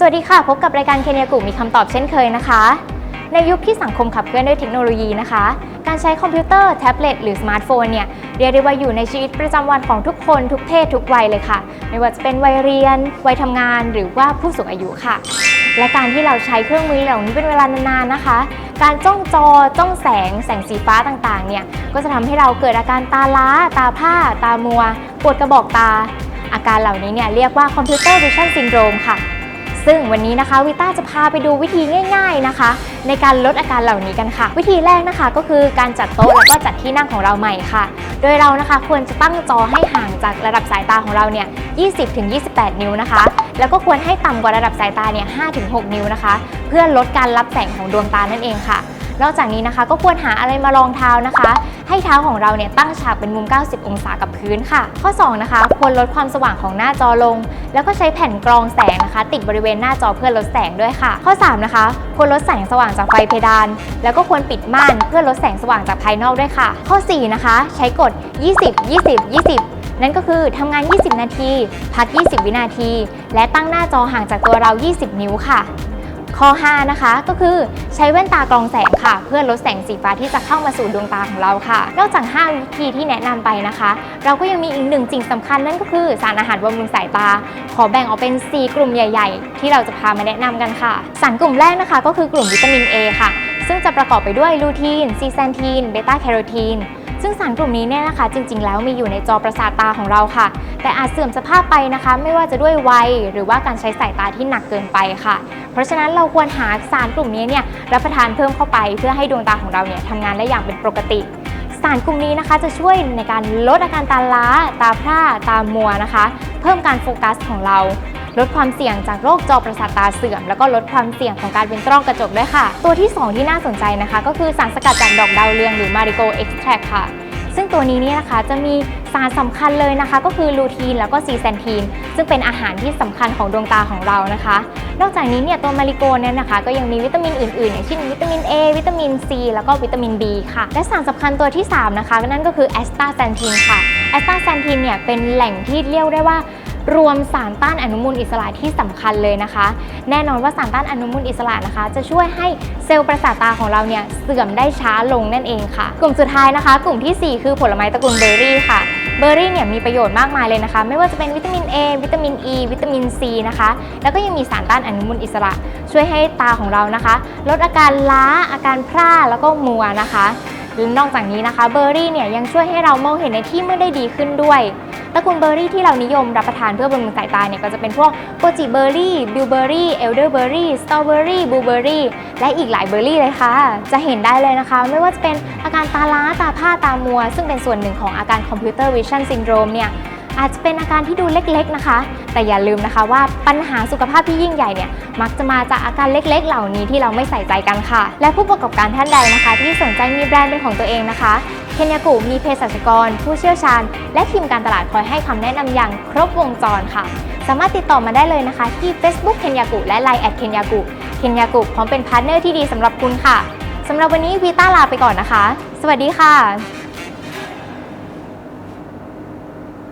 สวัสดีค่ะ พบกับรายการเคนยากุมีคำตอบเช่นเคยนะคะ ในยุคที่สังคมขับเคลื่อนด้วยเทคโนโลยีนะคะ การใช้คอมพิวเตอร์ แท็บเล็ตหรือสมาร์ทโฟนเนี่ยเรียกได้ว่าอยู่ในชีวิตประจำวันของทุกคนทุกเพศทุกวัยเลยค่ะ ไม่ว่าจะเป็นวัยเรียน วัยทำงาน หรือว่าผู้สูงอายุค่ะ และการที่เราใช้เครื่องมือเหล่านี้เป็นเวลานานๆนะคะ การจ้องจอจ้องแสง แสงสีฟ้าต่างๆเนี่ยก็จะทำให้เราเกิดอาการตาล้า ตาผ้า ตามัว ปวดกระบอกตา อาการเหล่านี้เนี่ยเรียกว่าคอมพิวเตอร์วิชั่นซินโดรมค่ะ ซึ่งวันนี้นะคะวิต้าจะพาไปดูวิธีง่าย ๆนะคะ ในการลดอาการเหล่านี้กันค่ะ วิธีแรกนะคะก็คือการจัดโต๊ะแล้วก็จัดที่นั่งของเราใหม่ค่ะ โดยเรานะคะควรจะตั้งจอให้ห่างจากระดับสายตาของเราเนี่ย 20-28 นิ้วนะคะ แล้วก็ควรให้ต่ำกว่าระดับสายตาเนี่ย 5-6 นิ้วนะคะ เพื่อลดการรับแสงของดวงตานั่นเองค่ะ นอกจากนี้นะคะ ก็ควรหาอะไรมารองเท้านะคะ ให้เท้าของเราเนี่ยตั้งฉากเป็นมุม 90 องศากับพื้นค่ะ ข้อ 2 นะคะ ควรลดความสว่างของหน้าจอลง แล้วก็ใช้แผ่นกรองแสงนะคะ ติดบริเวณหน้าจอเพื่อลดแสงด้วยค่ะ ข้อ 3 นะคะ ควรลดแสงสว่างจากไฟเพดาน แล้วก็ควรปิดม่านเพื่อลดแสงสว่างจากภายนอกด้วยค่ะ ข้อ 4 นะคะ ใช้กฎ 20 20 20นั่นก็คือทำงาน 20 นาที พัก 20 วินาที และตั้งหน้าจอห่างจากตัวเรา 20 นิ้วค่ะ ข้อ 5 นะคะ ก็คือใช้แว่นตากรองแสงค่ะ เพื่อลดแสงสีฟ้าที่จะเข้ามาสู่ดวงตาของเราค่ะ นอกจาก 5 วิธีที่แนะนำไปนะคะ เราก็ยังมีอีกหนึ่งสิ่งสำคัญนั่นก็คือสารอาหารบำรุงสายตา ขอแบ่งออกเป็น 4 กลุ่มใหญ่ ๆ ที่เราจะพามาแนะนำกันค่ะ สารกลุ่มแรกนะคะ ก็คือกลุ่มวิตามิน A ค่ะ ซึ่งจะประกอบไปด้วยลูทีนซีแซนทีนเบต้าแคโรทีน ซึ่งสารกลุ่มนี้เนี่ยนะคะ จริง ๆ แล้วมีอยู่ในจอประสาทตาของเราค่ะ แต่อาจเสื่อมสภาพไปนะคะ ไม่ว่าจะด้วยวัยหรือว่าการใช้สายตาที่หนักเกินไปค่ะ เพราะฉะนั้นเราควรหาสารกลุ่มนี้เนี่ยรับประทานเพิ่มเข้าไป เพื่อให้ดวงตาของเราเนี่ยทำงานได้อย่างเป็นปกติสารกลุ่มนี้นะคะจะช่วยในการลดอาการตาล้า ตาพร่า ตามัวนะคะ เพิ่มการโฟกัสของเรา ลดความเสี่ยงจากโรคจอประสาทตาเสื่อม แล้วก็ลดความเสี่ยงของการเป็นต้อกระจกด้วยค่ะ ตัวที่ 2 ที่น่าสนใจนะคะ ก็คือสารสกัดจากดอกดาวเรืองหรือมาริโกเอ็กซ์แทรค่ะซึ่งตัวนี้เนี่ยนะคะจะมีสารสำคัญเลยนะคะ ก็คือลูทีนแล้วก็ซีแซนทีน ซึ่งเป็นอาหารที่สำคัญของดวงตาของเรานะคะ นอกจากนี้เนี่ยตัวมาริโกเนี่ยนะคะ ก็ยังมีวิตามินอื่นๆอย่างเช่นวิตามิน A วิตามิน C แล้วก็วิตามิน B ค่ะ และสารสำคัญตัวที่ 3 นะคะนั่นก็คือแอสตาแซนทีนค่ะแอสตาแซนทีนเนี่ยเป็นแหล่งที่เรียกได้ว่า รวมสารต้านอนุมูลอิสระที่สำคัญเลยนะคะ แน่นอนว่าสารต้านอนุมูลอิสระนะคะ จะช่วยให้เซลล์ประสาทตาของเราเนี่ยเสื่อมได้ช้าลงนั่นเองค่ะ กลุ่มสุดท้ายนะคะ กลุ่มทีสี่ 4 คือผลไม้ตระกูลเบอร์รี่ค่ะเบอร์รี่เนี่ยมีประโยชน์มากมายเลยนะคะ ไม่ว่าจะเป็นวิตามิน A วิตามิน E วิตามิน C นะคะ แล้วก็ยังมีสารต้านอนุมูลอิสระ ช่วยให้ตาของเรานะคะ ลดอาการล้าอาการพร่าแล้วก็มัวนะคะ นอกจากนี้นะคะเบอร์รี่เนี่ยยังช่วยให้เรามองเห็นในที่มืดได้ดีขึ้นด้วยตระกูลเบอร์รี่ที่เรานิยมรับประทานเพื่อบำรุงสายตาเนี่ยก็จะเป็นพวกโกจิเบอร์รี่บิลเบอร์รี่เอลเดอร์เบอร์รี่สตรอเบอร์รี่บลูเบอร์รี่และอีกหลายเบอร์รี่เลยค่ะ จะเห็นได้เลยนะคะ ไม่ว่าจะเป็นอาการตาล้าตาผ้าตามัว ซึ่งเป็นส่วนหนึ่งของอาการคอมพิวเตอร์วิชั่นซินโดรมเนี่ย อาจจะเป็นอาการที่ดูเล็กๆนะคะ แต่อย่าลืมนะคะว่าปัญหาสุขภาพที่ยิ่งใหญ่เนี่ยมักจะมาจากอาการเล็ก ๆ เหล่านี้ที่เราไม่ใส่ใจกันค่ะ และผู้ประกอบการท่านใดนะคะ ที่สนใจมีแบรนด์เป็นของตัวเองนะคะเคนยากุมีเภสัชกร ผู้เชี่ยวชาญ และทีมการตลาดคอยให้คำแนะนำอย่างครบวงจรค่ะ สามารถติดต่อมาได้เลยนะคะ ที่ Facebook เคนยากุและ Line แอดเคนยากุเคนยากุพร้อมเป็นพาร์ทเนอร์ที่ดีสำหรับคุณค่ะสำหรับวันนี้วีต้าลาไปก่อนนะคะ สวัสดีค่ะ